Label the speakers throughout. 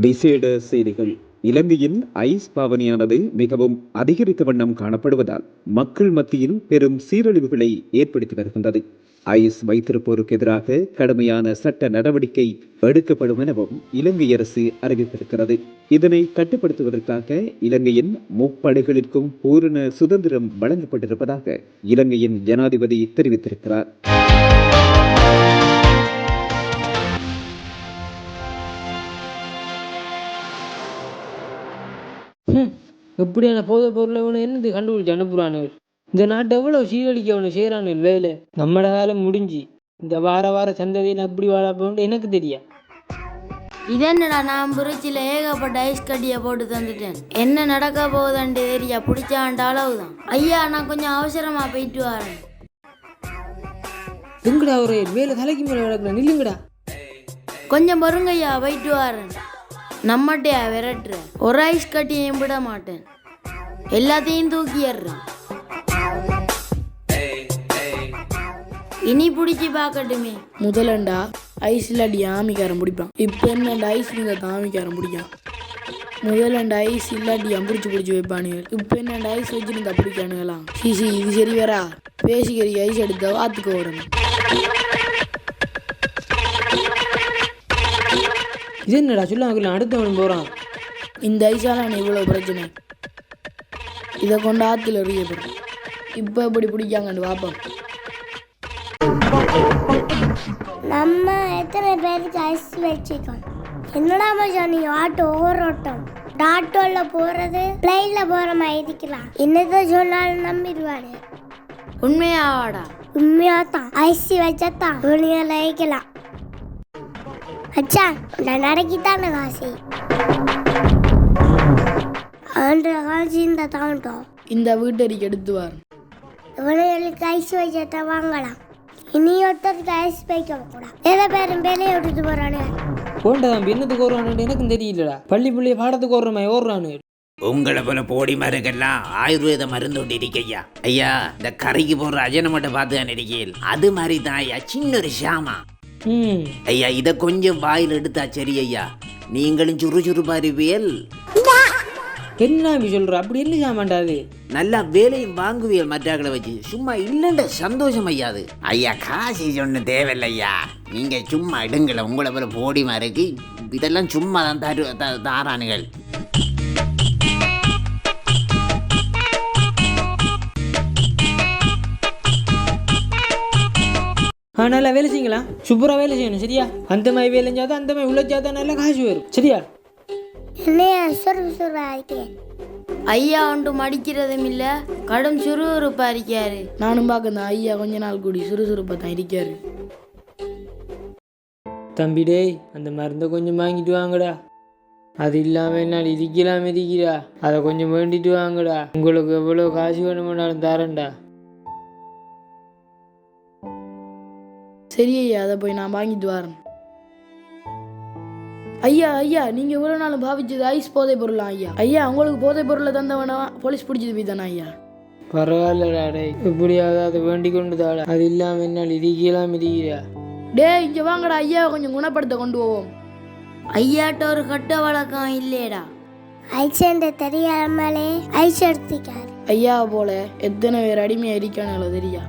Speaker 1: விசேட செய்திகள் இலங்கையின் ஐஸ் பாவனையானது மிகவும் அதிகரித்த வண்ணம் காணப்படுவதால் மக்கள் மத்தியில் பெரும் சீரழிவுகளை ஏற்படுத்தி வருகின்றது. ஐஸ் வைத்திருப்போருக்கு எதிராக கடுமையான சட்ட நடவடிக்கை எடுக்கப்படும் எனவும் இலங்கை அரசு அறிவித்திருக்கிறது. இதனை கட்டுப்படுத்துவதற்காக இலங்கையின் முப்படைகளிற்கும் பூரண சுதந்திரம் வழங்கப்பட்டிருப்பதாக இலங்கையின் ஜனாதிபதி தெரிவித்திருக்கிறார்.
Speaker 2: எப்படியான போதை பொருளை இவனை என்னது கண்டுபிடிச்சு அனுப்புறானுங்க இந்த நாட்டை எவ்வளோ சீரழிக்க அவனை செய்கிறானுங்க வேலை? நம்மட காலம் முடிஞ்சு. இந்த வார வார சந்ததியில் அப்படி வாழ போகணும் எனக்கு தெரியா
Speaker 3: இதென்னடா நான் புரிச்சில ஏகப்பட்ட ஐஸ் கட்டியை போட்டு தந்துட்டேன். என்ன நடக்க போகுதுன்ட்டு ஏரியா பிடிச்சாண்ட அளவுதான். ஐயா நான் கொஞ்சம் அவசரமா போயிட்டு வரேன்.
Speaker 2: எங்கடா ஒரு வேலை தலைக்கு மேலே கிடக்குற நில்லுங்கடா.
Speaker 3: கொஞ்சம் பொறுங்க ஐயா போயிட்டு வரேன். நம்மட்டையா விரட்டுற. ஒரு ஐஸ் கட்டியும் விட மாட்டேன். எல்லாத்தையும் தூக்கிடுறேன் இனி பிடிச்சி பார்க்கட்டுமே.
Speaker 4: முதலண்டா ஐஸ் அடி ஆமிக்காரன் பிடிப்பான். இப்போ என்ன ஐஸ் நீங்க தாமிக்காரன் பிடிக்கான் முதலண்டா ஐஸ் இல்லாட்டி பிடிச்சி பிடிச்சி வைப்பானுங்க. இப்போ என்னண்டா ஐஸ் வச்சுருந்தா பிடிக்கானுங்களாம்? சிசி இது சரி வேறா பேசிக்கிறீங்க ஐஸ் எடுத்தா வாத்துக்க ஓடணும்.
Speaker 2: இது என்னடா சொல்லாம அடுத்தவன் போகிறான்
Speaker 4: இந்த ஐஸால நான் இவ்வளோ பிரச்சனை. இதை கொண்டு ஆற்றுல எறியப்படும் இப்போ எப்படி பிடிக்காங்கன்னு பார்ப்போம்.
Speaker 5: நம்ம எத்தனை பேருக்கு ஐஸ் வச்சுக்கோம் என்னடா மச்சான் நீ ஆட்டோ ஓரோட்டம். ஆட்டோல போறது பிளைன்ல போற மாதிரி இருக்கலாம் என்னத சொன்னாலும் நம்பிடுவாரு
Speaker 3: உண்மையாவாடா?
Speaker 5: உண்மையா தான் ஐஸ் வச்சத்தான். துணியை லைக்கலாம் அச்சா நான் நடக்கித்தானே காசி? ஆண்டு காசி இந்த தாண்டோம்
Speaker 4: இந்த வீட்டறிக்கு எடுத்து வார்.
Speaker 5: இவனுங்களுக்கு ஐஸ் வச்சத்தை வாங்கலாம். இனி ஒருத்தருக்கு ஐஸ் வைக்க கூடாது எதை பேரும் வேலையை விட்டுட்டு போறானு?
Speaker 2: போண்டா தம்பி என்னத்துக்கு ஓடுறானு எனக்கும் தெரியலடா. பள்ளி பிள்ளைய பாடத்துக்கு ஓடுற மாதிரி ஓடுறானு.
Speaker 6: உங்களை போல போடி மருங்கெல்லாம் ஆயுர்வேத மருந்து ஒன்று இருக்கு ஐயா ஐயா இந்த கரைக்கு போடுற அஜனமட்டை பார்த்து தான் இருக்கேன் அது மாதிரி தான் ஐயா சின்ன ஒரு ஷாமா ஐயா இதை கொஞ்சம் வாயில் எடுத்தா சரி ஐயா. நீங்களும் சுறுசுறுப்பா இருப்பீல்
Speaker 2: என்ன அப்படி சொல்ற? அப்படி சாமான்டா அது
Speaker 6: நல்லா வேலையும் வாங்குவியல் மற்றாக்களை வச்சு. சும்மா இல்லைன்ற சந்தோஷம் ஐயா அது. ஐயா காசு சொன்ன தேவையில்ல ஐயா நீங்க சும்மா எடுங்கள உங்களை போல போடி மாருக்கு இதெல்லாம் சும்மா தான் தரு த- தாரானுகள்.
Speaker 2: நல்லா வேலை செய்யுங்களா சூப்பராக வேலை செய்யணும் சரியா? அந்த மாதிரி வேலை செஞ்சாதான் அந்த மாதிரி உழைச்சா தான் நல்லா காசு வரும் சரியா?
Speaker 5: என்னைய சுறு சுறு இருக்கேன்
Speaker 3: ஐயா ஒன்று மடிக்கிறதும் இல்ல கடும் சுறுசுறுப்பா இருக்காரு.
Speaker 4: நானும் பார்க்க இந்த ஐயா கொஞ்ச நாள் கூடி சுறுசுறுப்பாக தான் இருக்காரு.
Speaker 2: தம்பி டேய் அந்த மருந்தை கொஞ்சம் வாங்கிட்டு வாங்கடா. அது இல்லாமல் என்னால் இருக்கலாம் இருக்கிறா அதை கொஞ்சம் வேண்டிட்டு வாங்கடா. உங்களுக்கு எவ்வளோ காசு வேணுமென்னாலும் தரேன்டா.
Speaker 4: சரி ஐயா அதை போய் நான் வாங்கிட்டு வரேன். ஐயா ஐயா நீங்க இவ்வளவு நாள் பாவிச்சது ஐஸ் போதை பொருளாம் ஐயா? ஐயா உங்களுக்கு போதை பொருளை தந்தவனா? போலீஸ் பிடிச்சது போய் தானே ஐயா?
Speaker 2: பரவாயில்லடா டேய் எப்படியாவது அதை வேண்டி கொண்டு தாடா அது இல்லாமல் என்னால் இருக்கலாம் இருக்கிறா
Speaker 4: டேய் இங்க வாங்கடா ஐயா கொஞ்சம் குணப்படுத்த கொண்டு போவோம்.
Speaker 3: ஐயாட்ட ஒரு கட்ட வழக்கம் இல்லையடா.
Speaker 5: என்று தெரியாமலே ஐஸ் எடுத்துக்காரு.
Speaker 4: ஐயா போல எத்தனை பேர் அடிமையா இருக்கானுங்களோ தெரியா?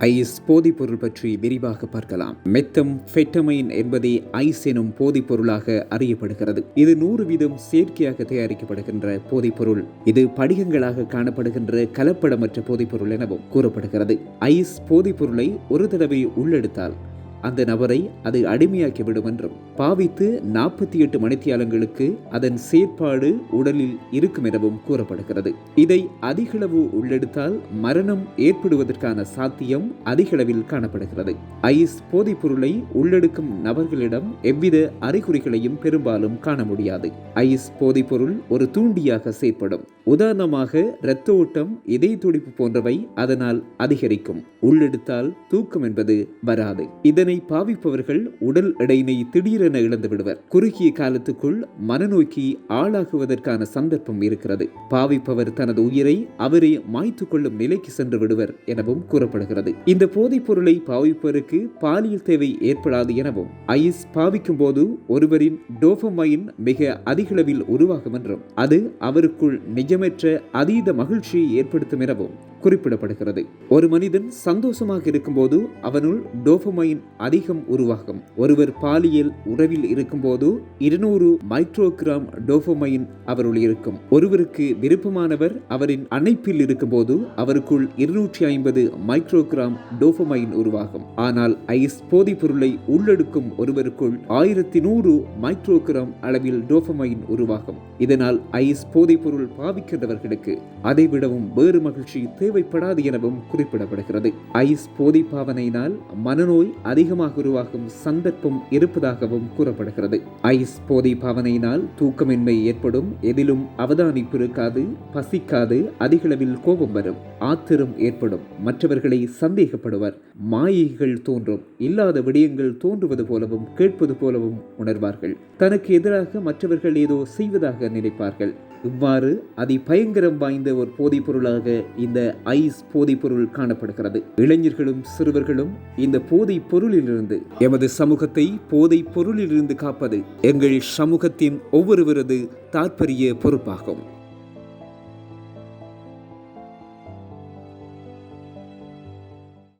Speaker 1: ஐஸ் போதைப்பொருள் பற்றி விரிவாக பார்க்கலாம். மெத்தம் ஃபெட்டமைன் என்பதே ஐஸ் எனும் போதைப்பொருளாக அறியப்படுகிறது. இது நூறு வீதம் செயற்கையாக தயாரிக்கப்படுகின்ற போதைப்பொருள். இது படிகங்களாக காணப்படுகின்ற கலப்படமற்ற போதைப்பொருள் எனவும் கூறப்படுகிறது. ஐஸ் போதைப்பொருளை ஒரு தடவை உள்ளெடுத்தால் அந்த நபரை அது அடிமையாக்கிவிடும் என்றும் பாவித்து நாற்பத்தி எட்டு மணித்தியாலங்களுக்கு அதன் செயற்பாடு உடலில் இருக்கும் எனவும் கூறப்படுகிறது. இதை அதிகளவு உள்ளெடுத்தால் மரணம் ஏற்படுவதற்கான சாத்தியம் அதிகளவில் காணப்படுகிறது. ஐஸ் போதைப் பொருளை உள்ளெடுக்கும் நபர்களிடம் எவ்வித அறிகுறிகளையும் பெரும்பாலும் காண முடியாது. ஐஸ் போதைப் பொருள் ஒரு தூண்டியாக செயற்படும். உதாரணமாக இரத்த ஓட்டம் இதய துடிப்பு போன்றவை அதனால் அதிகரிக்கும். உள்ளெடுத்தால் தூக்கம் என்பது வராது. இதனை பாவிப்பவர்கள் உடல் எடையினை திடீரென இழந்து விடுவர். குறுகிய காலத்துக்குள் மனநோய்க்கு ஆளாகுவதற்கான சந்தர்ப்பம் இருக்கிறது. பாவிப்பவர் தனது உயிரை அவரே மாய்த்து கொள்ளும் நிலைக்கு சென்று விடுவர் எனவும் கூறப்படுகிறது. இந்த போதைப் பொருளை பாவிப்பவருக்கு பாலியல் தேவை ஏற்படாது எனவும் ஐஸ் பாவிக்கும் போது ஒருவரின் டோபமைன் மிக அதிகளவில் உருவாகும் என்றும் அது அவருக்குள் நிஜமற்ற அதீத மகிழ்ச்சியை ஏற்படுத்தும் எனவும் குறிப்பிடப்படுகிறது. ஒரு மனிதன் சந்தோஷமாக இருக்கும்போது அவனுள் டோபமைன் அதிகம் உருவாகும். ஒருவர் பாலியல் உறவில் இருக்கும்போது இருநூறு மைக்ரோகிராம் டோபமைன் அவருள் இருக்கும். ஒருவருக்கு விருப்பமானவர் அவரின் அணைப்பில் இருக்கும்போது அவருக்குள் இருநூற்றி ஐம்பது மைக்ரோகிராம் டோபமைன் உருவாகும். ஆனால் ஐஸ் போதைப் பொருளை உள்ளெடுக்கும் ஒருவருக்குள் ஆயிரத்தி நூறு மைக்ரோகிராம் அளவில் டோபமைன் உருவாகும். இதனால் ஐஸ் போதைப் பொருள் பாவிக்கின்றவர்களுக்கு அதைவிடவும் வேறு மகிழ்ச்சி தேவைப்படாது எனவும் குறிப்பிடப்படுகிறது. ஐஸ் போதை பாவனையினால் மனநோய் அதிகமாக உருவாகும் சந்தர்ப்பம் இருப்பதாகவும் கூறப்படுகிறது. ஐஸ் போதை பாவனையினால் தூக்கமின்மை ஏற்படும் எதிலும் அவதானிப்பு இருக்காது பசிக்காது அதிகளவில் கோபம் வரும் ஆத்திரம் ஏற்படும் மற்றவர்களை சந்தேகப்படுவர் மாயைகள் தோன்றும் இல்லாத விடயங்கள் தோன்றுவது போலவும் கேட்பது போலவும் உணர்வார்கள். தனக்கு எதிராக மற்றவர்கள் ஏதோ செய்வதாக நினைப்பார்கள். இவ்வாறு அதி பயங்கரம் வாய்ந்த ஒரு போதைப்பொருளாக இந்த ஐஸ் போதைப்பொருள் காணப்படுகிறது. இளைஞர்களும் சிறுவர்களும் இந்த போதைப் பொருளிலிருந்து எமது சமூகத்தை போதைப் பொருளிலிருந்து காப்பது எங்கள் சமூகத்தின் ஒவ்வொருவரது தாற்பரிய பொறுப்பாகும்.